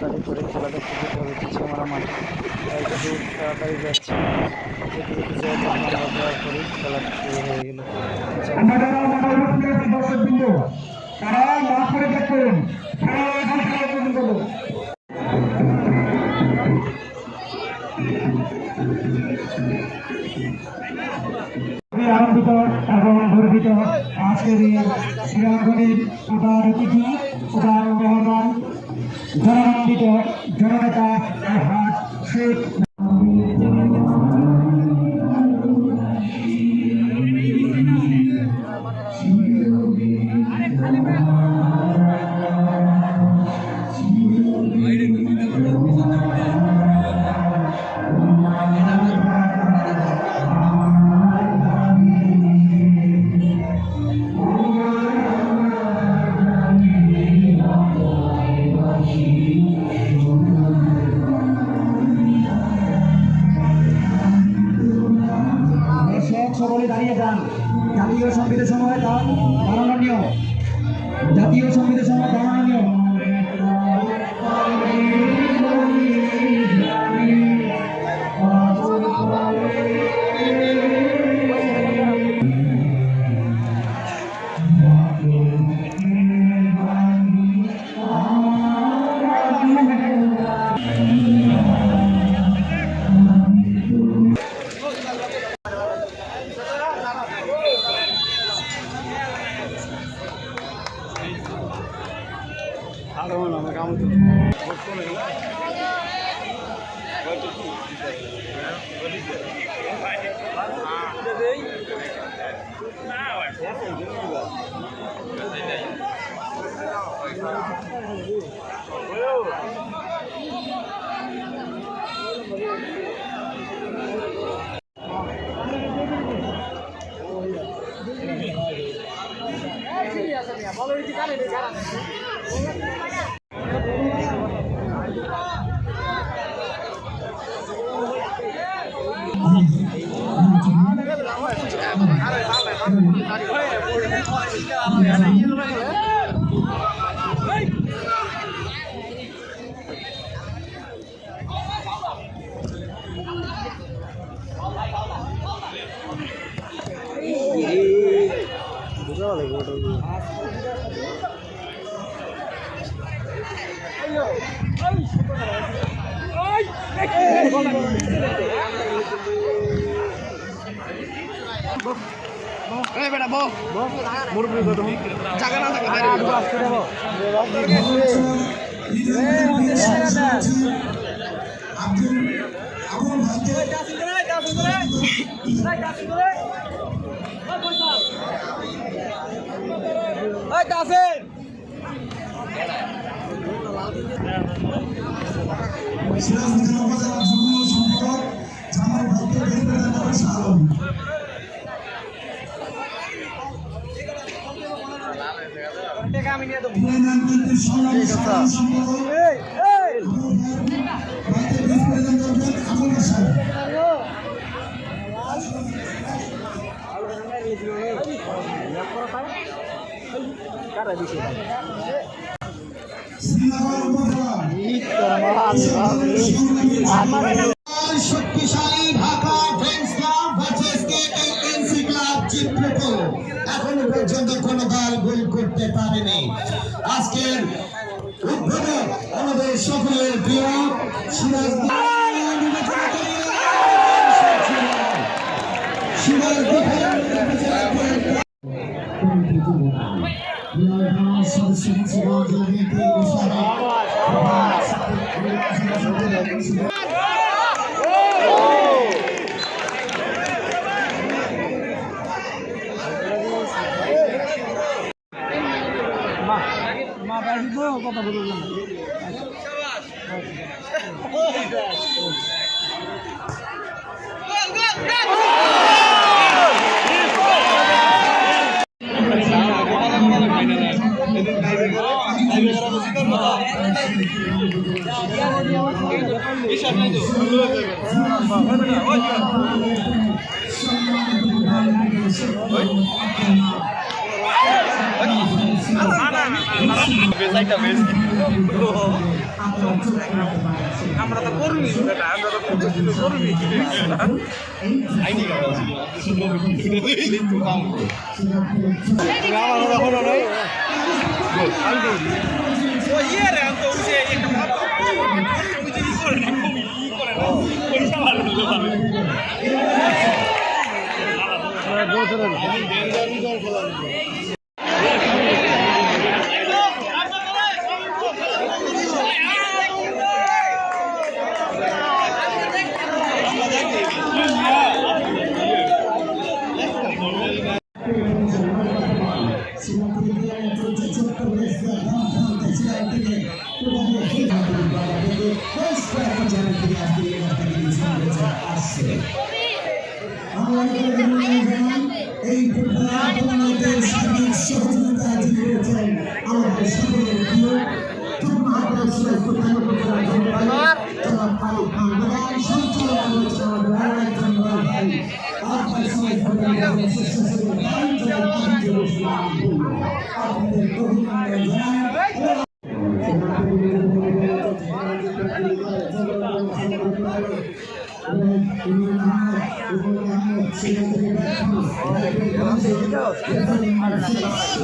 তাড়াতাড়ি করে খেলা দেখতে যেতে হবে পিছিয়ে মারা মাঠে। তাই একটু তাড়াতাড়ি যাচ্ছি। পরেই খেলাটা শুরু হয়ে গেল খেলা খেলা আনন্দিত এবং গর্বিত আজকের এই শ্রীরামগণের উদার অতিথি, উদার মেহমান জননন্দিত জননেতা হাট শেখ বেড়াতে আলম ইউনিয়ন বিএনপির সংগ্রামী সাধারণ সম্পাদক ভাইকে ভিস প্রেসিডেন্ট করবেন আবুল শক্তিশালী Dhaka dance club versus NC club চিত্রকল এখনও পর্যন্ত কোন দল গোল করতে পারেনি। আজকের উদ্বোধক আমাদের সকলের প্রিয় সিরাজ সিরাজ কথা বললাম বেশ একটা বেশ আমরা তো কর্মী বেটা আমরা তো প্রতিষ্ঠিত কর্মী সময় ধন্যবাদ শ্রেষ্ঠ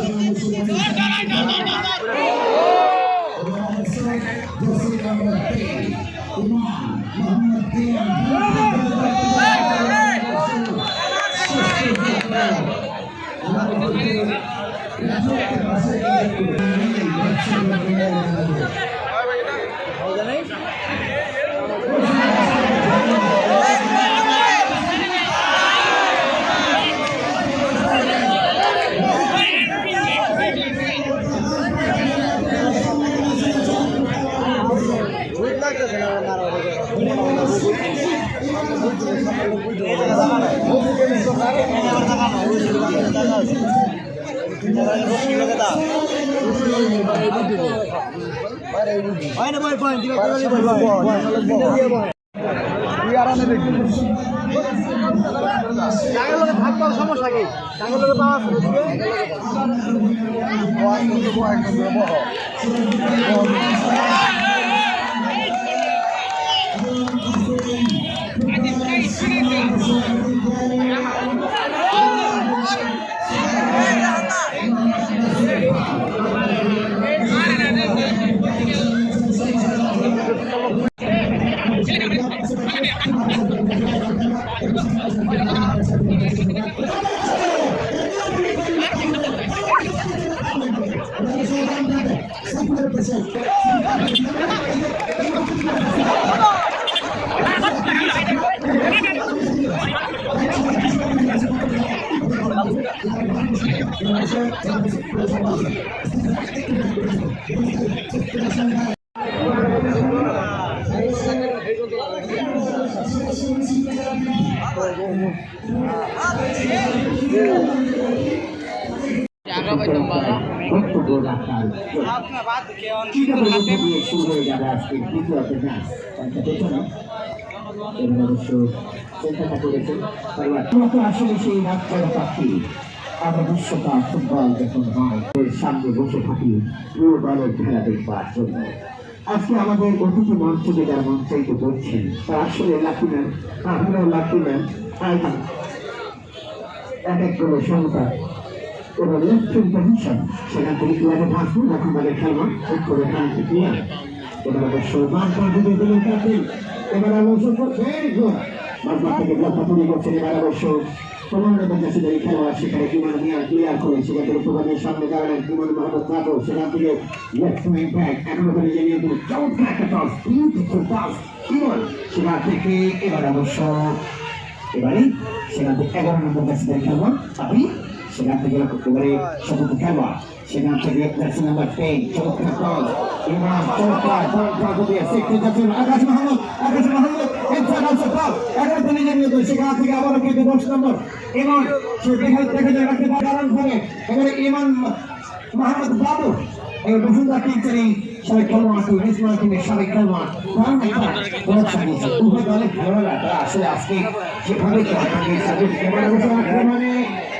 আপনার বাদ কে হয়ে যাবে আসলে সেই রাত করা পাখি বিশ্বকাপ ফুটবল যখন সামনে বসে থাকি প্রিয় দেখবার জন্য। আজকে আমাদের অতিথি মঞ্চ যে যারা মঞ্চায়িত করছেন, তারা আসলে লাকি ম্যান আমরাও লাকি ম্যান এক এক করে সমতা এবং লেফট পজিশন সেখান থেকে ক্লাবে ঢাকবো যখন আমাদের খেলোয়াড় ঠিক করে এখান থেকে এবার বারবার দিকে দিলেন ক্যাপ্টেন এবার অবশ্য ভেরি বারবার থেকে ব্লকটা তৈরি করছেন এবার অবশ্য খেলোয়াড় সেখানে বিমান নিয়ে ক্লিয়ার করে থেকে প্রধানের সামনে দাঁড়ালেন বিমান মোহাম্মদ কাটো সেখান থেকে লেফট উইং ব্যাক যে নিয়ে চমৎকার একটা টস বিউটিফুল টস বিমান এগারো নম্বর ব্যাটসম্যান খেলোয়াড় আপনি সেখান থেকে এবারে শতক খেলোয়াড় সেখান থেকে ব্যাটসম্যান নাম্বার টেন চমৎকার টস। ইমরান চমৎকার চমৎকার দিয়ে সেক্টর যাচ্ছেন Akash Mahmud Akash Mahmud inside outside ball এগারো থেকে নিয়ে গেল সেখান থেকে আবারও কিন্তু দশ নম্বর ইমান সে দেখা দেখা যায় রাখতে পারে করে এবারে ইমান মাহমুদ বাবু এই বসুন্ধরা টিচারি সাবেক খেলোয়াড় তো রেসমা টিমের সাবেক খেলোয়াড় তার একটা ব্যবসা নিয়েছে উভয় দলের খেলোয়াড়রা আসলে আজকে এবারে বসে আক্রমণে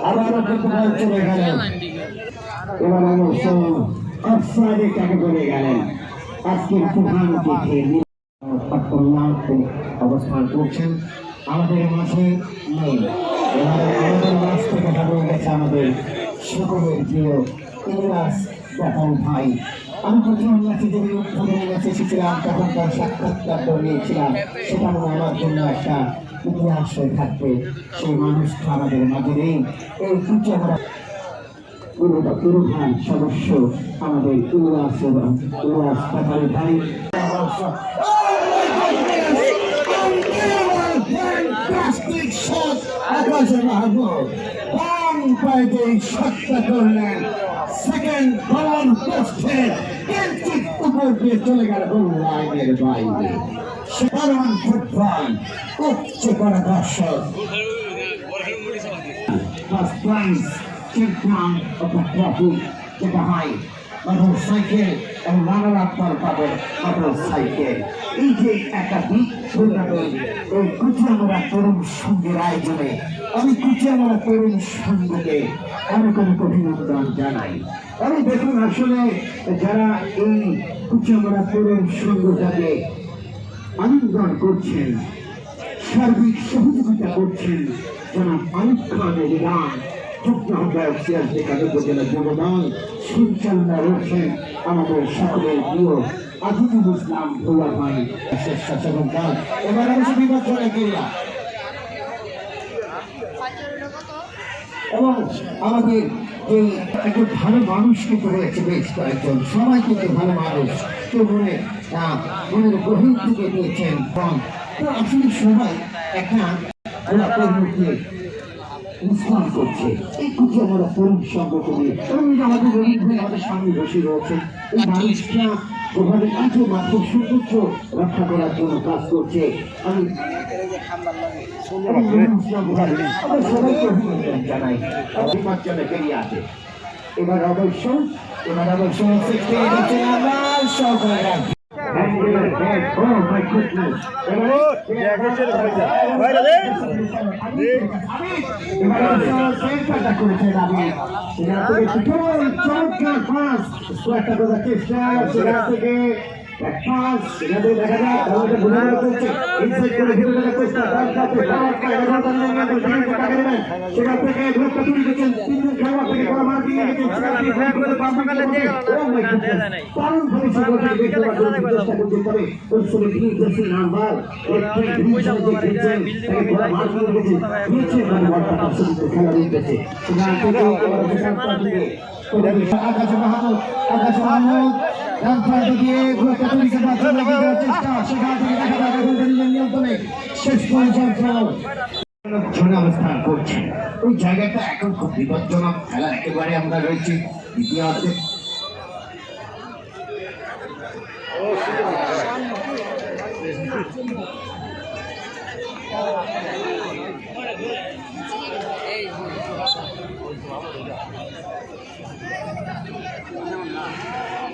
আবারও কিন্তু বল চলে গেলেন অবস্থান করছেন আমাদের মাঝে নেই আমাদের মাঝ থেকে কথা গেছে আমাদের সকলের প্রিয় ভাই আমি প্রথম ম্যাচে যদি উদ্বোধনের ম্যাচে এসেছিলাম তখন নিয়েছিলাম সেটা মনে আমার জন্য একটা হয়ে থাকবে। সেই মানুষটা আমাদের মাঝে এই আমরা পুরোটা পুরোধান সদস্য আমাদের ইলিয়াস এবং ব্যাপারী ভাই। Fantastic shot! আকাশে মাহমুদ বাম পায়ে সেকেন্ড বল পোস্টে চলে গেল গোল লাইনের বাইরে। সাধারণ ফুটবল উচ্চ করা দর্শক। Prize champion of the যেটা হয় মোটর সাইকেল এবং রানার আপ পাবে মোটর সাইকেল এই যে একটা দিক টুর্নামেন্ট এই কুচিয়ামরা তরুণ সঙ্গের আয়োজনে আমি কুচিয়ামরা তরুণ সঙ্গকে অনেক অনেক অভিনন্দন জানাই। আমি দেখুন আসলে যারা এই কুচিয়ামরা তরুণ সঙ্গটাকে আলিঙ্গন করছেন সার্বিক সহযোগিতা করছেন জনাব আলিফ খানের ইরান যুগ্ম আহ্বায়ক সিয়াসী কাদের উপজেলা যুবদল রয়েছেন আমাদের সকলের প্রিয় আজিজুল ইসলাম ভোলা ভাই। স্বেচ্ছাসেবক দল এবার অবশ্য বিপর্যয় ক্রিয়া এবং আমাদের একজন ভালো মানুষ কিন্তু রয়েছে বেশ কয়েকজন। সবাই কিন্তু ভালো মানুষ। কেউ মনে মনের গভীর থেকে পেয়েছেন কম তো আসলে সবাই একটা করছে। এই কুচি আমরা সঙ্গ করি। আমাদের রবীন্দ্র ভাই আমাদের সামনে বসে রয়েছেন। এই মানুষটা যেভাবে কিছু মাত্র সৌন্দর্য রক্ষা করার জন্য কাজ করছে। আমি সবাইকে অভিনন্দন জানাই। বেরিয়ে এবার অবশ্য এবার অবশ্য সিক্সটি হচ্ছে আমার সকলের Oh my goodness! একটা করার চেষ্টা সেখান থেকে আকাশে মাহমুদ আকাশে মাহমুদ শেষ পর্যায়ে জোনে অবস্থান করছে। ওই জায়গাটা এখন খুব বিপজ্জনক খেলা, একেবারে আমরা রয়েছি ইতিহাসে।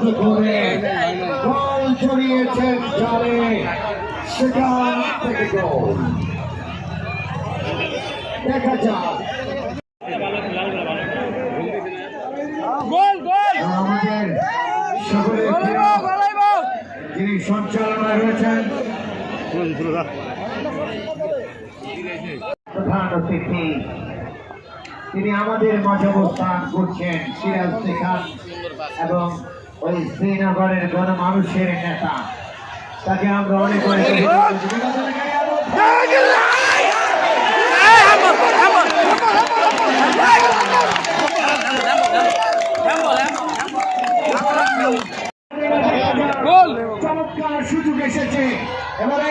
মুগ্ধ করে বল ছড়িয়েছেন জালে সেখান থেকে গোল। দেখা যাক। আমাদের সঞ্চালনা রয়েছেন প্রধান অতিথি তিনি আমাদের মাঝে অবস্থান করছেন সিরাজ শেখান এবং ওই শ্রীনগরের গণমানুষের নেতা। তাকে আমরা অনেক অনেক চমৎকার সুযোগ এসেছে। এবারে